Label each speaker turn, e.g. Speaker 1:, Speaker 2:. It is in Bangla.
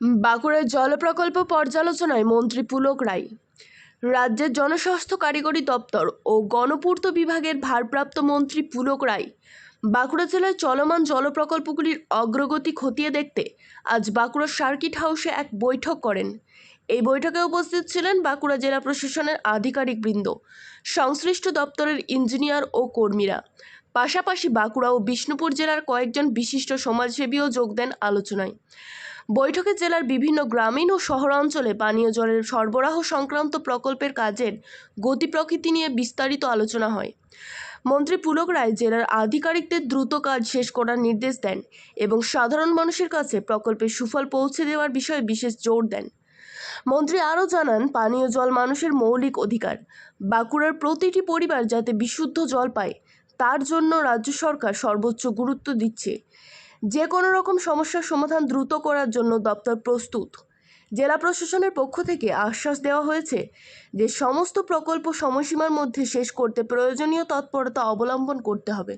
Speaker 1: বাঁকুড়ার জল প্রকল্প পর্যালোচনায় মন্ত্রী পুলক রায়। রাজ্যের জনস্বাস্থ্য কারিগরি দপ্তর ও গণপূর্ত বিভাগের ভারপ্রাপ্ত মন্ত্রী পুলক রায় বাঁকুড়া জেলায় চলমান জল প্রকল্পগুলির অগ্রগতি খতিয়ে দেখতে আজ বাঁকুড়ার সার্কিট হাউসে এক বৈঠক করেন। এই বৈঠকে উপস্থিত ছিলেন বাঁকুড়া জেলা প্রশাসনের আধিকারিকবৃন্দ, সংশ্লিষ্ট দপ্তরের ইঞ্জিনিয়ার ও কর্মীরা। পাশাপাশি বাঁকুড়া ও বিষ্ণুপুর জেলার কয়েকজন বিশিষ্ট সমাজসেবীও যোগ দেন আলোচনায়। বৈঠকে জেলার বিভিন্ন গ্রামীণ ও শহরাঞ্চলে পানীয় জলের সরবরাহ সংক্রান্ত প্রকল্পের কাজের গতি প্রকৃতি নিয়ে বিস্তারিত আলোচনা হয়। মন্ত্রী পুলক রায় জেলার আধিকারিকদের দ্রুত কাজ শেষ করার নির্দেশ দেন এবং সাধারণ মানুষের কাছে প্রকল্পের সুফল পৌঁছে দেওয়ার বিষয়ে বিশেষ জোর দেন। মন্ত্রী আরও জানান, পানীয় জল মানুষের মৌলিক অধিকার। বাঁকুড়ার প্রতিটি পরিবার যাতে বিশুদ্ধ জল পায় তার জন্য রাজ্য সরকার সর্বোচ্চ গুরুত্ব দিচ্ছে। যে কোনো রকম সমস্যার সমাধান দ্রুত করার জন্য দপ্তর প্রস্তুত। জেলা প্রশাসনের পক্ষ থেকে আশ্বাস দেওয়া হয়েছে যে, সমস্ত প্রকল্প সময়সীমার মধ্যে শেষ করতে প্রয়োজনীয় তৎপরতা অবলম্বন করতে হবে।